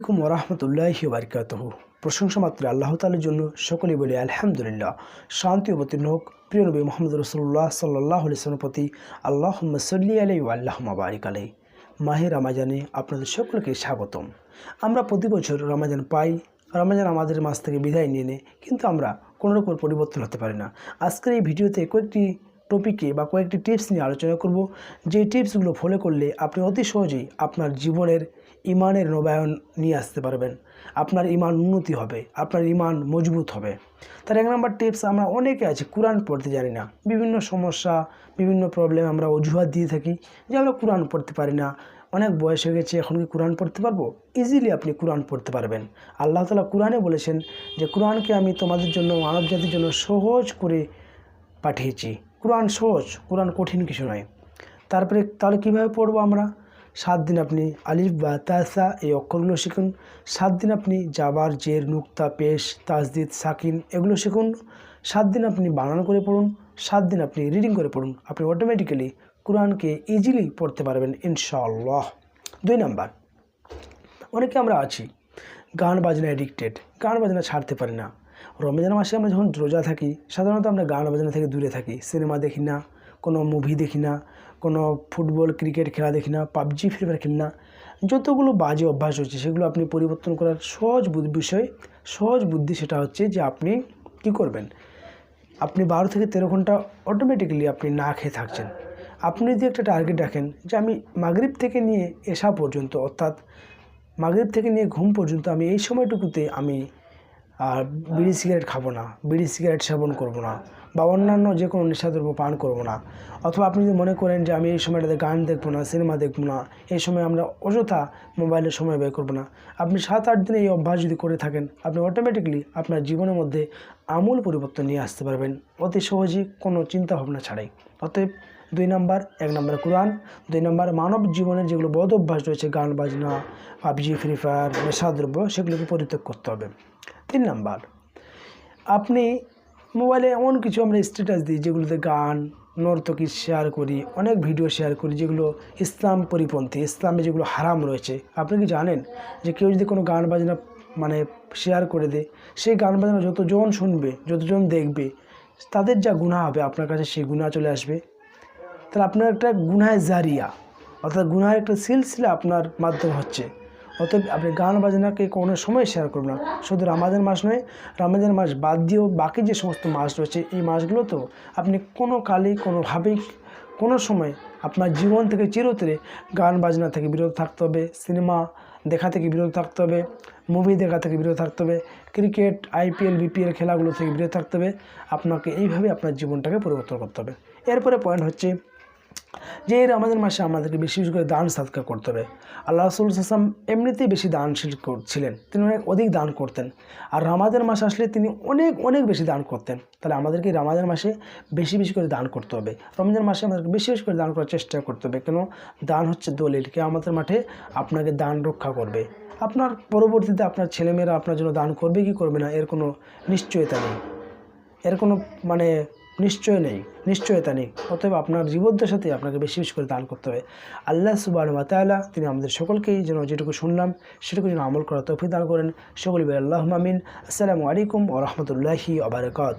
আলাইকুম ওরহমতুল্লাহ বারকাত প্রশংসা মাত্র আল্লাহ তালের জন্য। সকলেই বলি আলহামদুলিল্লাহ। শান্তি অবতীর্ণ হোক। প্রিয় নবী মোহাম্মদ রসুল্লাহ সাল্লাহ প্রতি আল্লাহ সল্লি আলাই ও আল্লাহ বারিক আলাই মাহে রামাজানে আপনাদের সকলকে স্বাগতম। আমরা প্রতি বছর রমাজান পাই। রমাজান আমাদের মাছ থেকে বিদায় নিয়ে নেয়। কিন্তু আমরা কোনো রকম পরিবর্তন হতে পারি না। আজকের এই ভিডিওতে কয়েকটি টপিকে বা কয়েকটি টিপস নিয়ে আলোচনা করব। যে টিপসগুলো ফলো করলে আপনি অতি সহজেই আপনার জীবনের ইমানের নবায়ন নিয়ে আসতে পারবেন। আপনার ইমান উন্নতি হবে, আপনার ইমান মজবুত হবে। তার এক নম্বর টিপস আমরা অনেকে আছি, কোরআন পড়তে জানি না। বিভিন্ন সমস্যা, বিভিন্ন প্রবলেম আমরা অজুহাত দিয়ে থাকি যে আমরা কোরআন পড়তে পারি না। অনেক বয়স হয়ে গেছে, এখন কি কোরআন পড়তে পারব? ইজিলি আপনি কোরআন পড়তে পারবেন। আল্লাহ তালা কোরআনে বলেছেন যে, কোরআনকে আমি তোমাদের জন্য মানব জাতির জন্য সহজ করে পাঠিয়েছি। কোরআন সহজ, কোরআন কঠিন কিছু নয়। তারপরে তাহলে কীভাবে পড়ব আমরা? সাত দিন আপনি আলিফ বা তাসা এই অক্ষরগুলো শিখুন। সাত দিন আপনি জাবার, জের, নুক্তা, পেশ তাজদিদ সাকিন এগুলো শিখুন। সাত দিন আপনি বানান করে পড়ুন। সাত দিন আপনি রিডিং করে পড়ুন। আপনি অটোমেটিক্যালি কোরআনকে ইজিলি পড়তে পারবেন, ইনশাআল্লাহ। দুই নাম্বার, অনেকে আমরা আছি, গান বাজনা এডিক্টেড গান বাজনা ছাড়তে পারি না। রমজান মাসে আমরা যখন রোজা থাকি, সাধারণত আমরা গান বাজনা থেকে দূরে থাকি। সিনেমা দেখি না, কোনো মুভি দেখি না। কোনো ফুটবল, ক্রিকেট খেলা দেখি না, পাবজি, ফ্রি ফায়ার খেলি না, যতগুলো বাজে অভ্যাস হচ্ছে সেগুলো আপনি পরিবর্তন করার সহজ বিষয়, সহজ বুদ্ধি সেটা হচ্ছে যে আপনি কি করবেন? আপনি বারো থেকে তেরো ঘণ্টা অটোমেটিক্যালি আপনি না খেয়ে থাকছেন। আপনি যদি একটা টার্গেট রাখেন যে আমি মাগরীব থেকে নিয়ে এসা পর্যন্ত অর্থাৎ মাগরিব থেকে নিয়ে ঘুম পর্যন্ত আমি এই সময়টুকুতে আমি আর বিড়ি সিগারেট খাব না বিড়ি সিগারেট সেবন করব না বা অন্যান্য যে কোনো নেশাদ্রব্য পান করব না। অথবা আপনি যদি মনে করেন যে আমি এই সময়টাতে গান দেখব না সিনেমা দেখব না এই সময় আমরা অযথা মোবাইলের সময় ব্যয় করব না। আপনি সাত আট দিনে এই অভ্যাস যদি করে থাকেন আপনি অটোমেটিকলি আপনার জীবনের মধ্যে আমূল পরিবর্তন নিয়ে আসতে পারবেন। অতি সহজেই কোনো চিন্তা ভাবনা ছাড়াই। অতএব দুই নম্বর, এক নম্বর কোরআন, দুই নম্বর মানব জীবনের যেগুলো বদ অভ্যাস রয়েছে, গান, বাজনা, পাবজি, ফ্রি ফায়ার নেশাদ্রব্য সেগুলোকে পরিত্যাগ করতে হবে। তিন নম্বর, আপনি মোবাইলে এমন কিছু আমরা স্ট্যাটাস দিই যেগুলোতে গান, নর্তকী শেয়ার করি, অনেক ভিডিও শেয়ার করি যেগুলো ইসলাম পরিপন্থী, ইসলামে যেগুলো হারাম রয়েছে। আপনি কি জানেন যে কেউ যদি কোনো গান, বাজনা মানে শেয়ার করে দেয়, সেই গান, বাজনা যতজন শুনবে, যতজন দেখবে, তাদের যা গুণা হবে আপনার কাছে সেই গুণা চলে আসবে। তাহলে আপনার একটা গুনায় জারিয়া, অর্থাৎ গুনার একটা সিলসিলা আপনার মাধ্যম হচ্ছে। অতএব আপনি গান বাজনাকে কোনো সময় শেয়ার করবেন না। শুধু রামাজান মাস নয় রামাজান মাস বাদ দিয়েও বাকি যে সমস্ত মাস রয়েছে, এই মাসগুলো তো আপনি কোনো কালে, কোনোভাবেই কোনো সময় আপনার জীবন থেকে চিরতরে গান বাজনা থেকে বিরত থাকতে হবে, সিনেমা দেখা থেকে বিরত থাকতে হবে মুভি দেখা থেকে বিরত থাকতে হবে, ক্রিকেট আইপিএল বিপিএল খেলাগুলো থেকে বিরত থাকতে হবে। আপনাকে এইভাবে আপনার জীবনটাকে পরিবর্তন করতে হবে। এরপরে পয়েন্ট হচ্ছে যে এই রমাজান মাসে আমাদেরকে বেশি বেশি করে দান সাদকা করতে হবে। আল্লাহ রসুল আসলাম এমনিতেই বেশি দানশীল ছিলেন তিনি অনেক অধিক দান করতেন। আর রামাজান মাস আসলে তিনি অনেক অনেক বেশি দান করতেন। তাহলে আমাদেরকে রামাজান মাসে বেশি বেশি করে দান করতে হবে। রমজান মাসে আমাদেরকে বেশি বেশি করে দান করার চেষ্টা করতে হবে। কেন? দান হচ্ছে দলিল। কে আমাদের মাঠে আপনাকে দান রক্ষা করবে। আপনার পরবর্তীতে আপনার ছেলেমেয়েরা আপনার জন্য দান করবে কি করবে না, এর কোনো নিশ্চয়তা নেই। এর কোনো মানে নিশ্চয় নেই নিশ্চয়তা নেই। অতএব আপনার জীবদ্দের সাথে আপনাকে বেশি বেশি করে দান করতে হবে। আল্লাহ সুবাহ মাতায়ালা তিনি আমাদের সকলকেই যেন যেটুকু শুনলাম, সেটুকু যেন আমল করা তফি দান করেন। সকলে আল্লাহ মামিন আসসালামু আলাইকুম ও রহমতুল্লাহি আবরকাত